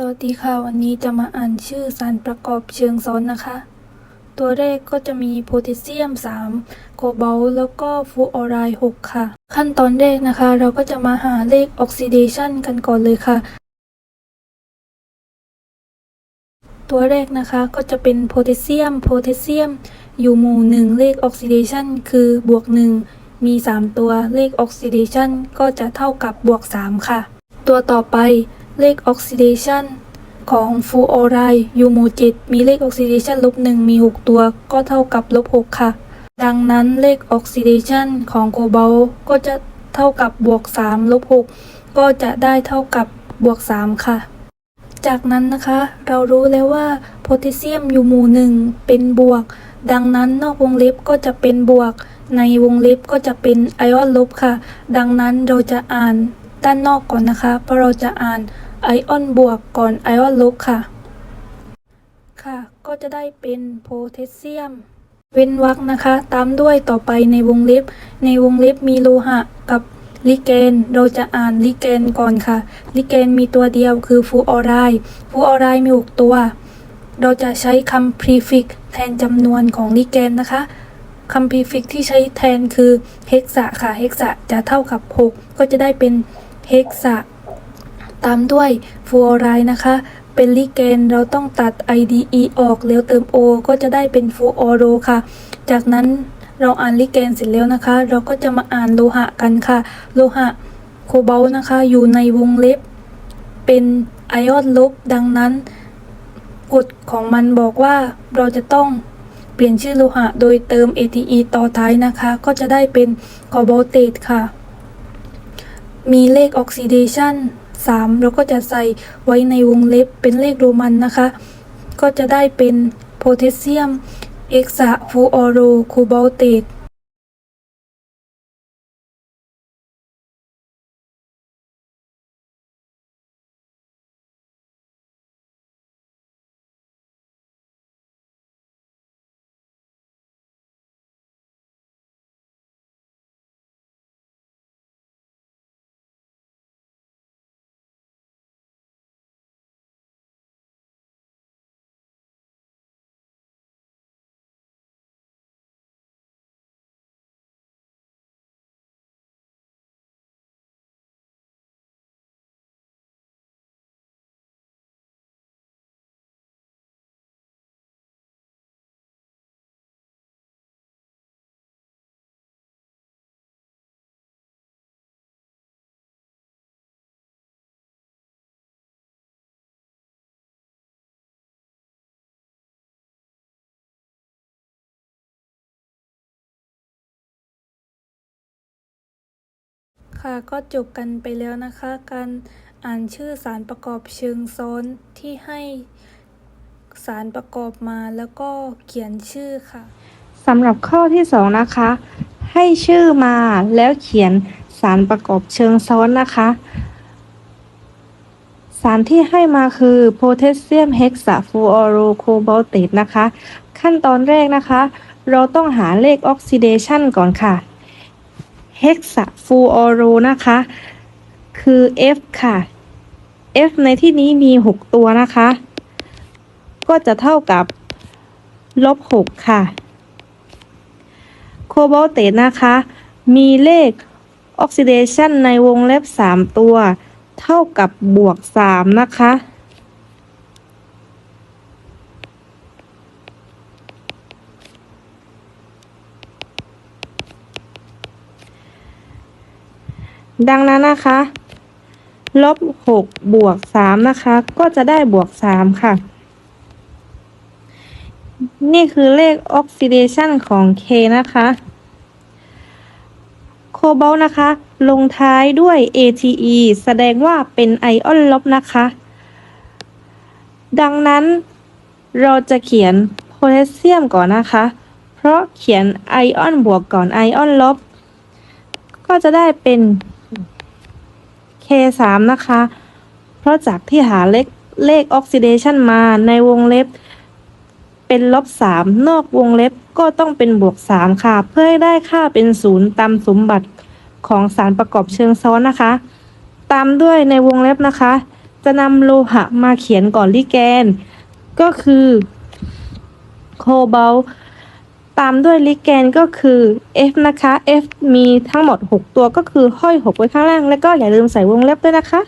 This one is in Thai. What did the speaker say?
สวัสดีค่ะ วันนี้จะมาอ่านชื่อสารประกอบเชิงซ้อนนะคะ ตัวแรกก็จะมีโพแทสเซียม 3 โคบอลต์แล้วก็ฟลูออไรด์6ค่ะ ขั้นตอนแรกนะคะ เราก็จะมาหาเลขออกซิเดชันกันก่อนเลยค่ะ ตัวแรกนะคะก็จะเป็นโพแทสเซียม โพแทสเซียม อยู่หมู่หนึ่งเลขออกซิเดชันคือบวก 1 มี 3 ตัวเลขออกซิเดชันก็จะเท่ากับบวก 3 ค่ะ ตัวต่อไป เลขออกซิเดชันของฟลูออไรด์ยู่หมู่7มีเลขออกซิเดชันลบ1มี 6 ตัวก็เท่ากับลบ6ค่ะ ดังนั้นเลขออกซิเดชันของโคบอลต์ก็จะเท่ากับบวก3ลบ6ก็จะได้เท่ากับบวก 3 ค่ะ จากนั้นนะคะ เรารู้แล้วว่าโพแทสเซียมยู่หมู่หนึ่งเป็นบวก ดังนั้นนอกวงเล็บก็จะเป็นบวก ในวงเล็บก็จะเป็นไอออนลบค่ะ ดังนั้นเราจะอ่านด้านนอกก่อนนะคะ เพราะเราจะอ่าน ไอออนบวกก่อนไอออนลบค่ะ ค่ะ ก็จะได้เป็นโพแทสเซียม เว้นวรรคนะคะ ตามด้วยต่อไปในวงเล็บ ในวงเล็บมีโลหะกับลิเกน เราจะอ่านลิเกนก่อนค่ะ ลิเกนมีตัวเดียวคือฟลูออไรด์ฟลูออไรด์มีหกตัว เราจะใช้คำ prefix แทนจำนวนของลิเกนนะคะคำ prefix ที่ใช้แทนคือเฮกซะค่ะ เฮกซะจะเท่ากับ 6 ก็จะได้เป็นเฮกซะ ตามด้วยฟลูออไรด์นะคะ เป็นลิเกนเราต้องตัด IDE ออกแล้วเติม O ก็จะได้เป็นฟลูออโรค่ะ จากนั้นเราอ่านลิเกนเสร็จแล้วนะคะ เราก็จะมาอ่านโลหะกันค่ะ โลหะโคบอลนะคะอยู่ในวงเล็บ เป็นไอออนลบ ดังนั้นกฎของมันบอกว่าเราจะต้องเปลี่ยนชื่อโลหะ โดยเติม ATE ต่อท้ายนะคะ ก็จะได้เป็นคอ b บเตตค่ะ มีเลขออกซิเดชัน 3เราก็จะใส่ไว้ในวงเล็บเป็นเลขโรมันนะคะ ก็จะได้เป็นโพแทสเซียมเอกซาฟูออโรโคบอลเตต ค่ะก็จบกันไปแล้วนะคะ การอ่านชื่อสารประกอบเชิงซ้อนที่ให้สารประกอบมาแล้วก็เขียนชื่อค่ะสำหรับข้อที่สองนะคะ ให้ชื่อมาแล้วเขียนสารประกอบเชิงซ้อนนะคะ สารที่ให้มาคือโพแทสเซียมเฮกซาฟูออโรโคบอลเตตนะคะ ขั้นตอนแรกนะคะ เราต้องหาเลขออกซิเดชันก่อนค่ะ เฮกซาฟูออโรนะคะ คือ F ค่ะ F ในที่นี้มี 6 ตัวนะคะ ก็จะเท่ากับลบ 6 ค่ะ โคบอลเตตนะคะ มีเลขออกซิเดชันในวงเล็บ 3 ตัว เท่ากับบวก 3 นะคะ ดังนั้นนะคะลบ6บวก3นะคะ ก็จะได้บวก3ค่ะ นี่คือเลขออกซิเดชันของ K นะคะ โคบอลนะคะ ลงท้ายด้วย ATE แสดงว่าเป็นไอออนลบนะคะ ดังนั้นเราจะเขียนโพแทสเซียมก่อนนะคะ เพราะเขียนไอออนบวกก่อนไอออนลบ ก็จะได้เป็น K3 นะคะ เพราะจากที่หาเลขเลขออกซิเดชันมาในวงเล็บ เป็นลบสามนอกวงเล็บก็ต้องเป็นบวกสามค่ะ เพื่อให้ได้ค่าเป็นศูนย์ตามสมบัติของสารประกอบเชิงซ้อนนะคะ ตามด้วยในวงเล็บนะคะ จะนำโลหะมาเขียนก่อนลิแกน ก็คือโคบอลต์ ตามด้วยลิแกนก็คือ F นะคะ F มีทั้งหมด 6 ตัวก็คือห้อย 6 ไว้ข้างล่าง แล้วก็อย่าลืมใส่วงเล็บด้วยนะคะ